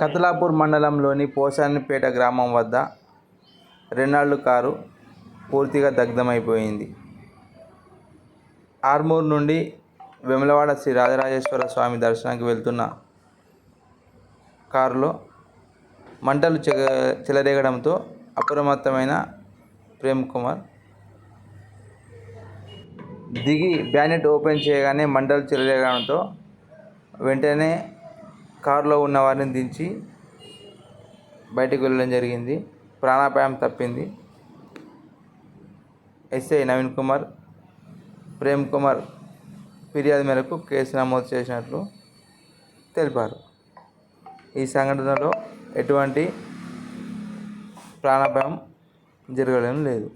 కతలాపూర్ మండలంలోని పోసానిపేట గ్రామం వద్ద రెనాల్డ్ కారు పూర్తిగా దగ్ధమైపోయింది. ఆర్మూర్ నుండి వెములవాడ శ్రీ రాజరాజేశ్వర స్వామి దర్శనానికి వెళ్తున్న కారులో మంటలు చె చెలరేగడంతో అప్రమత్తమైన ప్రేమ్ కుమార్ దిగి బ్యానెట్ ఓపెన్ చేయగానే మంటలు చెలరేగడంతో వెంటనే కారులో ఉన్న వారిని దించి బయటకు వెళ్ళడం జరిగింది. ప్రాణాపాయం తప్పింది. ఎస్ఐ నవీన్ కుమార్ ప్రేమ్ కుమార్ ఫిర్యాదు మేరకు కేసు నమోదు చేసినట్లు తెలిపారు. ఈ సంఘటనలో ఎటువంటి ప్రాణాపాయం జరగడం లేదు.